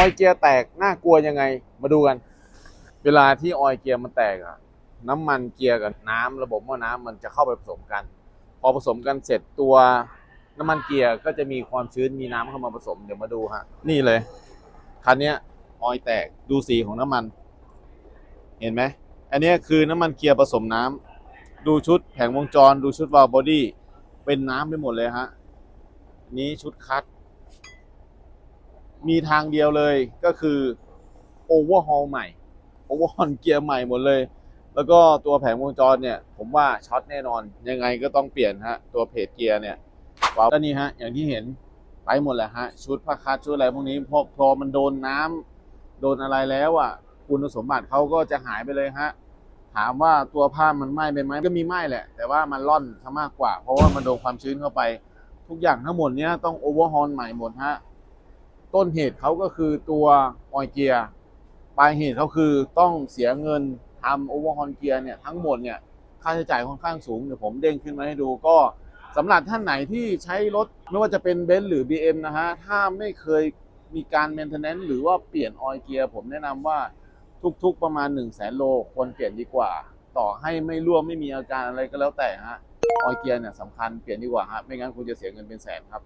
อยเกียร์แตกน่ากลัวยังไง มาดูกัน เวลาที่ออยเกียร์มันแตกอะน้ำมันเกียร์กับน้ำระบบหม้อน้ำมันจะเข้าไปผสมกัน พอผสมกันเสร็จตัวน้ำมันเกียร์ก็จะมีความชื้นมีน้ำเข้ามาผสมเดี๋ยวมาดูฮะนี่เลยคันนี้ออยแตกดูสีของน้ำมัน เห็นไหมอันนี้คือน้ำมันเกียร์ผสมน้ำดูชุดแผงวงจร ดูชุดวาล์วบอดี้เป็นน้ำไปหมดเลยฮะนนี้ชุดคัด มีทางเดียวเลยก็คือโอเวอร์ฮอลใหม่โอเวอร์ฮอลเกียร์ใหม่หมดเลย แล้วก็ตัวแผงวงจรเนี่ย ผมว่าช็อตแน่นอนยังไงก็ต้องเปลี่ยนฮะ ตัวเพจเกียร์เนี่ยว้าวแล้วนี่ฮะ อย่างที่เห็นไปหมดแหละฮะ ชุดผ้าคัดชุดอะไรพวกนี้พอพอมันโดนน้ำโดนอะไรแล้วอะคุณสมบัติเขาก็จะหายไปเลยฮะ ถามว่าตัวผ้ามันไหม้ไปไหมก็มีไหม้แหละ แต่ว่ามันร่อนซะมากกว่า เพราะว่ามันโดนความชื้นเข้าไป ทุกอย่างทั้งหมดเนี้ยต้องโอเวอร์ฮอลใหม่หมดฮะ ต้นเหตุเขาก็คือตัวออยเกียร์ปลายเหตุเขาคือต้องเสียเงินทำโอเวอร์ฮอลเกียร์เนี่ยทั้งหมดเนี่ยค่าใช้จ่ายค่อนข้างสูงเดี๋ยวผมเด้งขึ้นมาให้ดูก็สำหรับท่านไหนที่ใช้รถไม่ว่าจะเป็นเบนซ์หรือ BM นะฮะถ้าไม่เคยมีการ maintenance หรือว่าเปลี่ยนออยเกียร์ผมแนะนำว่าทุกๆประมาณ 1 0 0 0 0แสนโลควรเปลี่ยนดีกว่า ต่อให้ไม่ร่วมไม่มีอาการอะไรก็แล้วแต่ฮะออยเกียร์เนี่ยสำคัญเปลี่ยนดีกว่าฮะไม่งั้นคุณจะเสียเงินเป็นแสนครับ